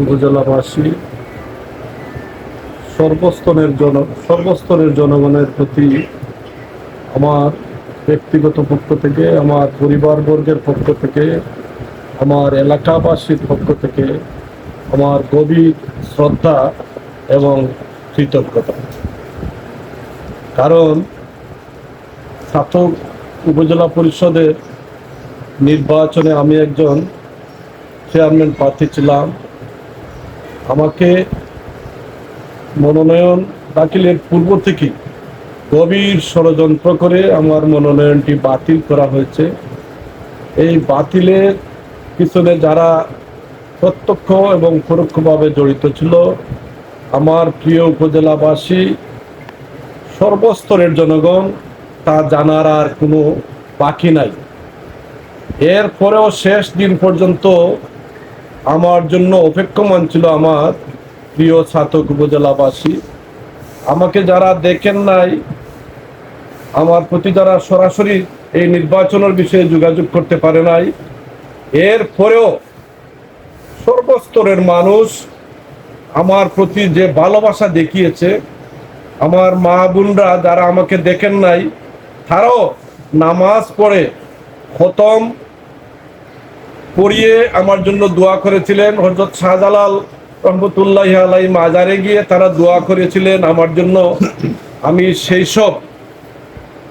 উপজেলাবাসী, সর্বস্তরের জন সর্বস্তরের জনগণের প্রতি আমার ব্যক্তিগত পক্ষ থেকে, আমার পরিবারবর্গের পক্ষ থেকে, আমার এলাকাবাসীর পক্ষ থেকে আমার গভীর শ্রদ্ধা এবং কৃতজ্ঞতা। কারণ ছাতক উপজেলা পরিষদের নির্বাচনে আমি একজন চেয়ারম্যান প্রার্থী ছিলাম। আমাকে মনোনয়ন দাখিলের পূর্ব থেকে গভীর ষড়যন্ত্র করে আমার মনোনয়নটি বাতিল করা হয়েছে। এই বাতিলের পিছনে যারা প্রত্যক্ষ এবং পরোক্ষভাবে জড়িত ছিল, আমার প্রিয় উপজেলাবাসী, সর্বস্তরের জনগণ তা জানার আর কোনো বাকি নাই। এরপরেও শেষ দিন পর্যন্ত আমার জন্য অপেক্ষমান ছিল আমার প্রিয় ছাতক উপজেলাবাসী। আমাকে যারা দেখেন নাই, আমার প্রতি যারা সরাসরি এই নির্বাচনের বিষয়ে যোগাযোগ করতে পারে নাই, এরপরেও সর্বস্তরের মানুষ আমার প্রতি যে ভালোবাসা দেখিয়েছে, আমার মা বোনরা যারা আমাকে দেখেন নাই তারাও নামাজ পড়ে খতম পড়িয়ে আমার জন্য দোয়া করেছিলেন। হজরত শাহজালাল রহমতুল্লাহ আলাই মাজারে গিয়ে তারা দোয়া করেছিলেন আমার জন্য। আমি সেই সব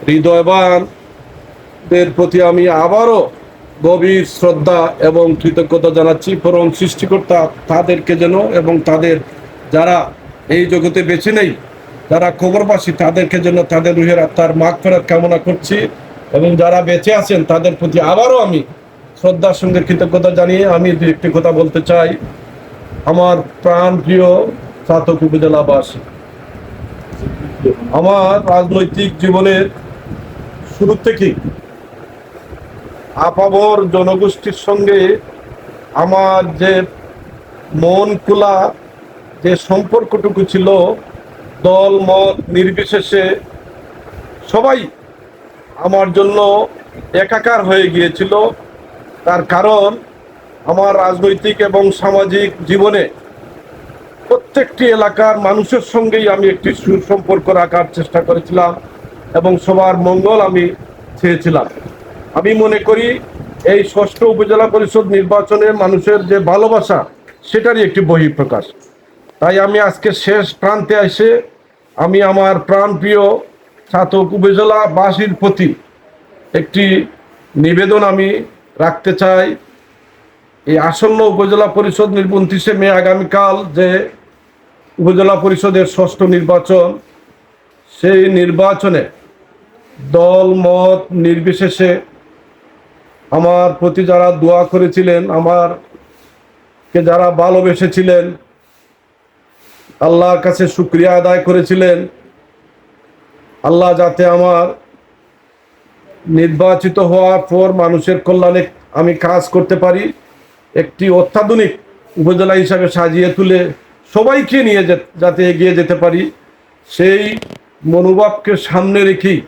হৃদয়বানদের প্রতি আমি আবারও গভীর শ্রদ্ধা এবং কৃতজ্ঞতা জানাচ্ছি, পরম সৃষ্টিকর্তা তাদেরকে যেন এবং তাদের যারা এই জগতে বেছে নেই যারা খবরবাসী, তাদেরকে যেন তাদের রুহের আত্মার মাগ ফেরাত কামনা করছি এবং যারা বেঁচে আছেন, তাদের প্রতি আবারও আমি শ্রদ্ধার সঙ্গে কৃতজ্ঞতা জানিয়ে আমি দু একটি কথা বলতে চাই। আমার প্রাণ প্রিয় ছাতক উপজেলাবাসী, আমার রাজনৈতিক জীবনের শুরু থেকেই আপাবর জনগোষ্ঠীর সঙ্গে আমার যে মন খোলা, যে সম্পর্কটুকু ছিল দল, মত, নির্বিশেষে সবাই আমার জন্য একাকার হয়ে গিয়েছিল। তার কারণ আমার রাজনৈতিক এবং সামাজিক জীবনে প্রত্যেকটি এলাকার মানুষের সঙ্গেই আমি একটি সুসম্পর্ক রাখার চেষ্টা করেছিলাম এবং সবার মঙ্গল আমি চেয়েছিলাম। আমি মনে করি এই ষষ্ঠ উপজেলা পরিষদ নির্বাচনে মানুষের যে ভালোবাসা, সেটারই একটি বহিঃপ্রকাশ। তাই আমি আজকে শেষ প্রান্তে এসে আমি আমার প্রাণপ্রিয় ছাতক উপজেলাবাসীর প্রতি একটি নিবেদন আমি রাখতে চাই। এই আসন্ন উপজেলা পরিষদ উনত্রিশে মে আগামীকাল যে উপজেলা পরিষদের ষষ্ঠ নির্বাচন, সেই নির্বাচনে দল, মত নির্বিশেষে আমার প্রতি যারা দোয়া করেছিলেন, আমারকে যারা ভালোবেসেছিলেন আল্লাহর কাছে শুক্রিয়া আদায় করেছিলেন। আল্লাহ যাতে আমার নির্বাচিত হওয়ার পর মানুষের কল্যাণে আমি কাজ করতে পারি, একটি অত্যাধুনিক উপজেলা হিসাবে সাজিয়ে তুলে সবাইকে নিয়ে যাতে এগিয়ে যেতে পারি, সেই মনোভাবকে সামনে রেখেই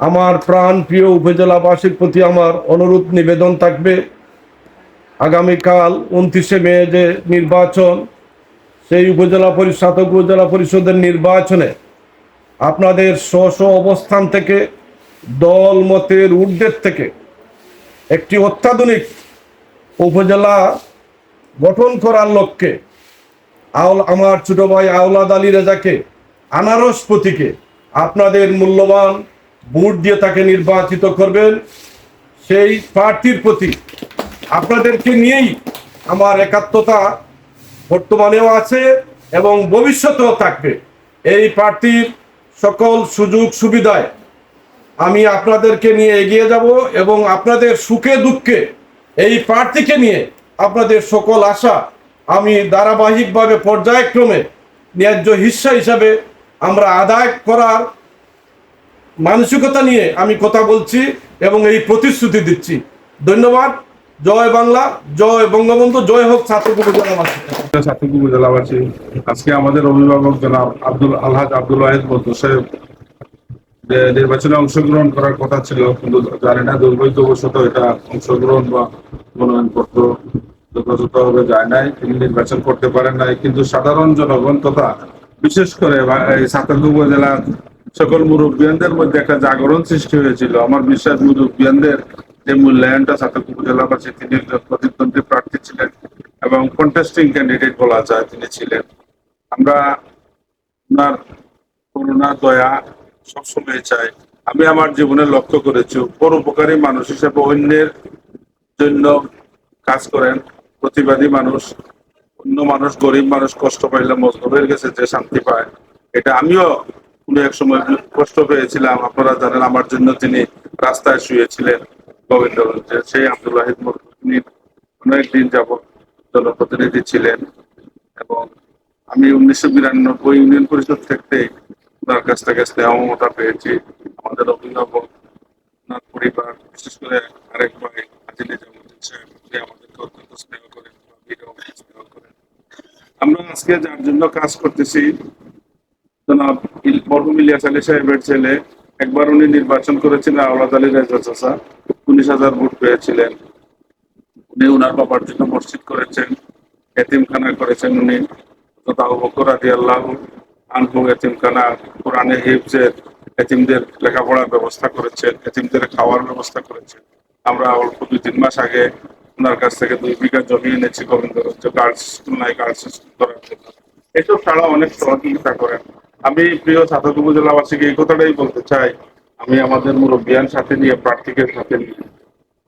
আমার প্রাণ প্রিয় উপজেলাবাসীর প্রতি আমার অনুরোধ নিবেদন থাকবে। আগামীকাল উনত্রিশে মে যে নির্বাচন সেই উপজেলা পরিষদ উপজেলা পরিষদের নির্বাচনে আপনাদের স্ব স্ব অবস্থান থেকে, দল মতের ঊর্ধ্বের থেকে একটি অত্যাধুনিক উপজেলা গঠন করার লক্ষ্যে আউল, আমার ছোট ভাই আওলাদ আলী রেজাকে আনারস প্রতীকে আপনাদের মূল্যবান ভোট দিয়ে তাকে নির্বাচিত করবেন। সেই প্রার্থীর প্রতি আপনাদেরকে নিয়েই আমার একাত্মতা বর্তমানেও আছে এবং ভবিষ্যতেও থাকবে। এই প্রার্থীর সকল সুযোগ সুবিধায় আমি আপনাদেরকে নিয়ে এগিয়ে যাব এবং আপনাদের সুখে দুঃখে এই প্রার্থীকে নিয়ে আপনাদের সকল আশা আমি ধারাবাহিকভাবে পর্যায়ক্রমে ন্যায্য হিস্সা হিসাবে আমরা আদায় করার মানসিকতা নিয়ে আমি কথা বলছি এবং এই প্রতিশ্রুতি দিচ্ছি। ধন্যবাদ। জয় বাংলা। জয় বঙ্গবন্ধু। জয় হোক ছাত্র ছাত্র উপজেলাবাসী আজকে আমাদের অভিভাবক জনাব আব্দুল আলহাজ আব্দুল ওয়াহিদ সাহেব, যে নির্বাচনে অংশগ্রহণ করার কথা ছিল, কিন্তু জানি না দুর্ভাগ্যবশত এটা অংশগ্রহণ বা মনোনয়নপত্র যথাযথভাবে যায় নাই, তিনি নির্বাচন করতে পারেন নাই। কিন্তু সাধারণ জনগণ তথা বিশেষ করে এই সাতান্ন উপজেলার সকল মুরব্বিয়ানদের মধ্যে একটা জাগরণ সৃষ্টি হয়েছিল। আমার বিশ্বাস, মুরব্বিয়ানদের যে মূল্যায়নটা সাতান্ন উপজেলাবাসী, তিনি প্রতিদ্বন্দ্বী প্রার্থী ছিলেন। এবং কন্টেস্টিং ক্যান্ডিডেট বলা যায়, তিনি ছিলেন। আমরা আপনার করুণা, দয়া সবসময় চাই। আমি আমার জীবনে লক্ষ্য করেছি পরোপকারী মানুষ হিসেবে অন্যের জন্য কাজ করেন। প্রতিবাদী মানুষ, অন্য মানুষ, গরিব মানুষ কষ্ট পাইলে মজলুমের কাছে যে শান্তি পায়, এটা আমিও কোনো এক সময় কষ্ট পেয়েছিলাম। আপনারা জানেন, আমার জন্য তিনি রাস্তায় শুয়েছিলেন, গোবিন্দগঞ্জে, সেই আব্দুল ওয়াহিদ মরহুম তিনি অনেকদিন যাবৎ। জনপ্রতিনিধি ছিলেন এবং আমি উনিশশো বিরানব্বই ইউনিয়ন পরিষদ থেকে ওনার কাছ থেকে স্নেহ মমতা পেয়েছি। আমাদের অভিভাবক ওনার পরিবার, বিশেষ করে আরেক ভাই হাজি নিজামুদ্দিন আমাদেরকে অত্যন্ত স্নেহ করেন স্নেহ করেন। আমরা আজকে যার জন্য কাজ করতেছি, জনাব মরহুম ইলিয়াস আলী সাহেবের ছেলে, একবার উনি নির্বাচন করেছিলেন, আওলাদ আলী রেজা চাষা উনিশ হাজার ভোট পেয়েছিলেন। উনি ওনার বাবার জন্য মসজিদ করেছেন, এতিমখানা করেছেন উনি তথা বকর আদি আল্লাহ আনহু এতিমখানা, কোরআনে হিফজের এতিমদের লেখাপড়ার ব্যবস্থা করেছেন, এতিমদের খাওয়ার ব্যবস্থা করেছেন। আমরা অল্প দুই তিন মাস আগে ওনার কাছ থেকে দুই বিঘা জমি এনেছি গোবিন্দগঞ্জ গার্লস স্কুল, নাই গার্লস স্কুল করার জন্য। এসব ছাড়া অনেক সহযোগিতা করেন। আমি প্রিয় ছাত্র উপজেলাবাসীকে এই কথাটাই বলতে চাই, আমি আমাদের মুরব্বিয়ান সাথে নিয়ে, প্রার্থীকে সাথে নিয়ে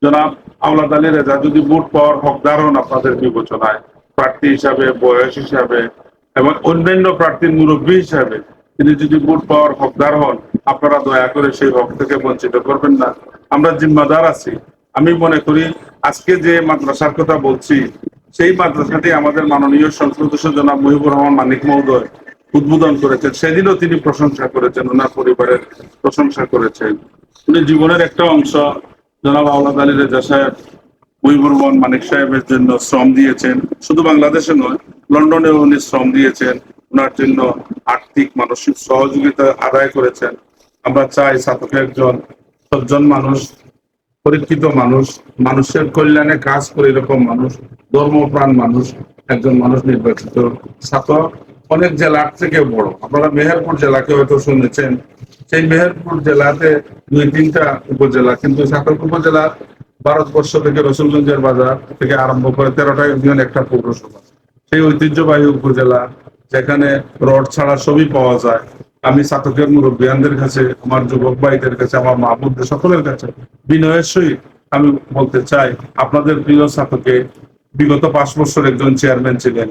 জনাব আওলাদ আলী রেজা, যদি ভোট পাওয়ার হকদার হন আপনাদের বিবেচনায়, প্রার্থী হিসাবে, বয়স হিসাবে, এবং অন্যান্য প্রার্থীর মুরব্বী হিসাবে তিনি যদি ভোট পাওয়ার হকদার হন আপনারা দয়া করে সেই হক থেকে বঞ্চিত করবেন না। আমরা জিম্মাদার আছি। আমি মনে করি আজকে যে মাদ্রাসার কথা বলছি, সেই মাদ্রাসাটি আমাদের মাননীয় সংসদ সদস্য জনাব মহিবুর রহমান মানিক মহোদয় উদ্বোধন করেছেন। সেদিনও তিনি প্রশংসা করেছেন, ওনার পরিবারের প্রশংসা করেছেন। উনি জীবনের একটা অংশ। জনাব আওলাদ আলী রেজা সাহেব মুহিবুর রহমান মানিক সাহেবের জন্য শ্রম দিয়েছেন। শুধু বাংলাদেশে নয়, লন্ডনেও উনি শ্রম দিয়েছেন। ওনার জন্য আর্থিক, মানসিক সহযোগিতা আদায় করেছেন। আমরা চাই সাতকে একজন সজ্জন মানুষ, পরীক্ষিত মানুষ, মানুষের কল্যাণে কাজ করে এরকম মানুষ, ধর্মপ্রাণ মানুষ, একজন মানুষ নির্বাচিত ছাত্র। অনেক জেলার থেকে বড়। আপনারা মেহেরপুর জেলাকে হয়তো শুনেছেন। সেই মেহেরপুর জেলাতে দুই, তিনটা উপজেলা, কিন্তু ছাতক উপজেলা ভারতবর্ষ থেকে রসুলগঞ্জের বাজার থেকে আরম্ভ করে তেরোটা ইউনিয়ন, একটা পৌরসভা। সেই ঐতিহ্যবাহী উপজেলা যেখানে রড ছাড়া সবই পাওয়া যায়। আমি ছাতকের মুরব্বিয়ানদের কাছে, আমার যুবক ভাইদের কাছে, আমার মা বোনদের সকলের কাছে বিনয়ের সহিত আমি বলতে চাই, আপনাদের প্রিয় ছাতকে বিগত পাঁচ বছর একজন চেয়ারম্যান ছিলেন।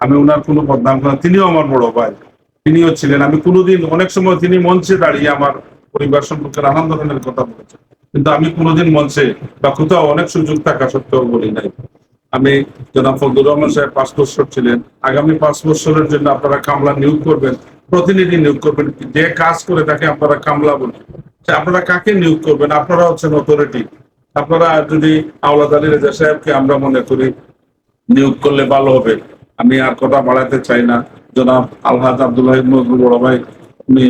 আমি ওনার কোনো বদনাম করেন তিনিও আমার বড় ভাই, তিনিও ছিলেন। আমি কোনোদিন, অনেক সময় তিনি মঞ্চে দাঁড়িয়ে আমার পরিবার সম্পর্কে নানান ধরনের কথা বলেছেন। কিন্তু আমি কোনোদিন মঞ্চে বা কোথাও অনেক সুযোগ থাকা সত্ত্বেও বলি নাই। আমি জনাব ফজলুর রহমান সাহেব পাঁচ বছর ছিলেন। আগামী পাঁচ বছরের জন্য আপনারা কামলা নিয়োগ করবেন, প্রতিনিধি নিয়োগ করবেন, যে কাজ করে তাকে আপনারা কামলা বলেন আপনারা কাকে নিয়োগ করবেন? আপনারা হচ্ছেন অথরিটি আপনারা যদি আওলাদ আলী রেজা সাহেবকে আমরা মনে করি, নিয়োগ করলে ভালো হবে। আমি আর কথা বাড়াতে চাই না। জনাব আলহাজ আবদুল্লাহ মজলুর বড় ভাই উনি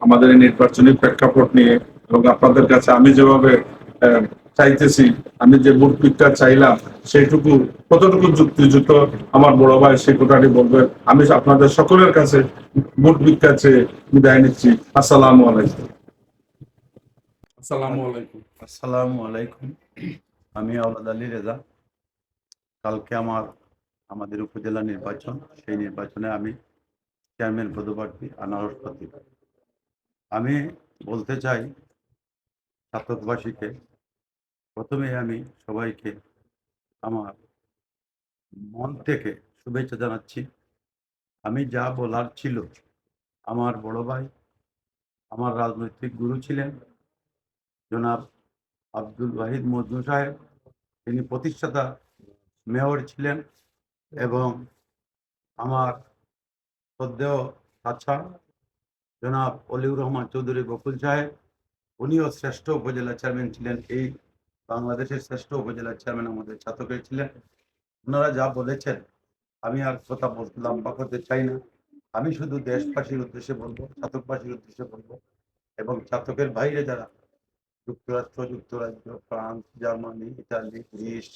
আমাদের এই নির্বাচনী প্রেক্ষাপট নিয়ে এবং আপনাদের কাছে আমি যেভাবে আহ, চাইতেছি আমি যে ভোট পিকটা চাইলাম সেইটুকু কতটুকু যুক্তিযুক্ত আমার বড় ভাই সেই কথাটি বলবেন। আমি আপনাদের সকলের কাছে ভোট ভিক্ষা চেয়ে বিদায় নিচ্ছি। আসসালামু আলাইকুম। আসসালামু আলাইকুম। আসসালামু আলাইকুম। আমি আওলাদ আলী রেজা। কালকে আমার আমাদের উপজেলা নির্বাচন, সেই নির্বাচনে আমি চেয়ারম্যান পদপ্রার্থী আনারস প্রতীক আমি বলতে চাই ছাত্রবাসীকে, প্রথমে আমি সবাইকে আমার মন থেকে শুভেচ্ছা জানাচ্ছি। আমি যা বলার ছিল, আমার বড় ভাই, আমার রাজনৈতিক গুরু ছিলেন জনাব আব্দুল ওয়াহিদ মজনু সাহেব। তিনি প্রতিষ্ঠাতা মেয়র ছিলেন। এবং আমার শ্রদ্ধেয় আচ্ছা জনাব অলিউর রহমান চৌধুরী বকুল সাহেব, উনিও শ্রেষ্ঠ উপজেলা চেয়ারম্যান ছিলেন। এই বাংলাদেশের শ্রেষ্ঠ উপজেলা চেয়ারম্যান আমাদের ছাতকে ছিলেন ওনারা যা বলেছেন, আমি আর কথা বলতে লম্বা করতে চাই না। আমি শুধু দেশবাসীর উদ্দেশ্যে বলব, ছাতকবাসীর উদ্দেশ্যে বলব এবং ছাতকের বাইরে যারা যুক্তরাষ্ট্র, যুক্তরাজ্য, ফ্রান্স, জার্মানি, ইতালি, গ্রিস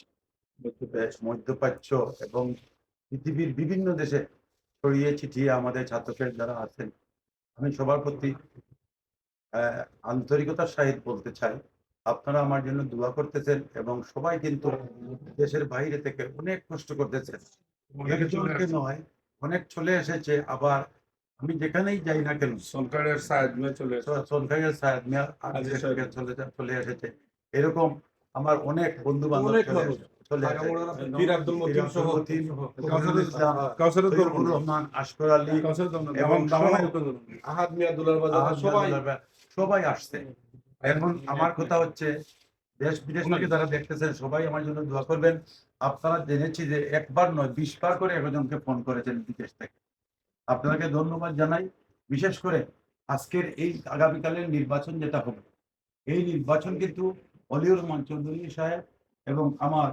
বেশ মধ্যপ্রাচ্য এবং পৃথিবীর বিভিন্ন দেশে ছড়িয়ে ছিটিয়ে আমাদের ছাত্রদের যারা আছেন আমি সবার প্রতি আন্তরিকতার সহিত বলতে চাই আপনারা আমার জন্য দোয়া করতেছেন এবং সবাই কিন্তু দেশের বাইরে থেকে অনেক কষ্ট করতেছেন। একজনকে নয় অনেক চলে এসেছে আবার আমি যেখানেই যাই না কেন সরকারের সাহায্য চলে আসছে। সরকারের চলে এসেছে। এরকম আমার অনেক বন্ধু বান্ধব পীর আব্দুল মতিন সহ। রহমান আলী এবং। আহাদ মিয়া দুলার বাজার সবাই আসছে। এখন আমার কথা হচ্ছে দেশ বিদেশ থেকে যারা দেখতেছেন সবাই আমার জন্য দোয়া করবেন। আপনারা জেনেছি যে একবার নয় বিশ বার করে একজনকে ফোন করেছেন বিদেশ থেকে। আপনাকে ধন্যবাদ জানাই। বিশেষ করে আজকের এই আগামীকালের নির্বাচন যেটা হবে এই নির্বাচন কিন্তু অলিউর রহমান চৌধুরী সাহেব এবং আমার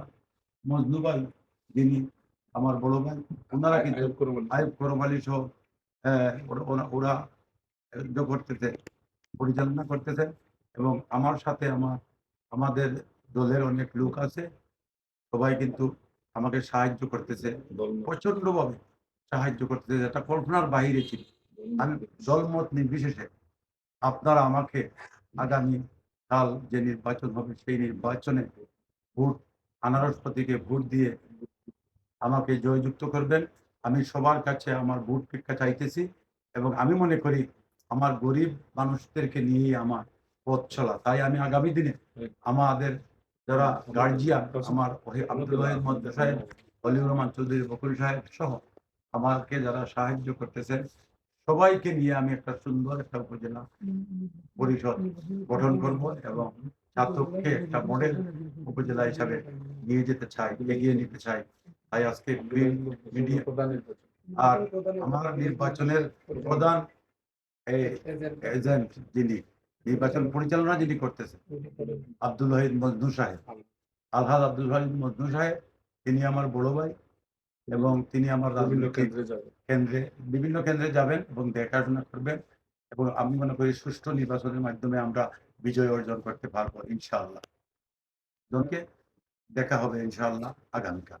মজনু ভাই যিনি আমার বড় ভাই ওনারা কিন্তু। আইব করম আলী সহ ওরা- ওরা- করতেছে পরিচালনা করতেছে এবং আমার সাথে আমার আমাদের দলের অনেক লোক আছে সবাই কিন্তু আমাকে সাহায্য করতেছে প্রচণ্ড ভাবে সাহায্য করতেছে যেটা কল্পনার বাইরে ছিল। আমি দলমত নির্বিশেষে আপনারা আমাকে আগামী কাল যে নির্বাচন হবে সেই নির্বাচনে ভোট আনারস প্রতীকে ভোট দিয়ে আমাকে জয়যুক্ত করবেন। আমি সবার কাছে আমার ভোট ভিক্ষা চাইতেছি এবং আমি মনে করি আমার গরিব মানুষদেরকে নিয়েই আমার পথ চলা। তাই আমি আগামী দিনে আমাদের যারা গার্জিয়ান আমার আব্দুল ওয়াহিদ সাহেব, অলিউর রহমান চৌধুরী বকুল সাহেব সহ আমাকে যারা সাহায্য করতেছেন, সবাইকে নিয়ে আমি একটা সুন্দর একটা উপজেলা পরিষদ গঠন করব এবং ছাত্রকে একটা মডেল উপজেলা হিসাবে নিয়ে যেতে চাই এগিয়ে নিতে চাই। তাই আজকে মিডিয়া আর আমার নির্বাচনের প্রধান এজেন্ট যিনি নির্বাচন পরিচালনা যিনি করতেছেন আব্দুল ওয়াহিদ মজনু সাহেব। আলহাজ আব্দুল ওয়াহিদ মজনু সাহেব তিনি আমার বড় ভাই এবং তিনি আমার কেন্দ্রে বিভিন্ন কেন্দ্রে যাবেন এবং দেখাশোনা করবেন এবং আমি মনে করি সুষ্ঠু নির্বাচনের মাধ্যমে আমরা বিজয় অর্জন করতে পারব ইনশাআল্লাহ। জনকে দেখা হবে ইনশাআল্লাহ আগামীকাল।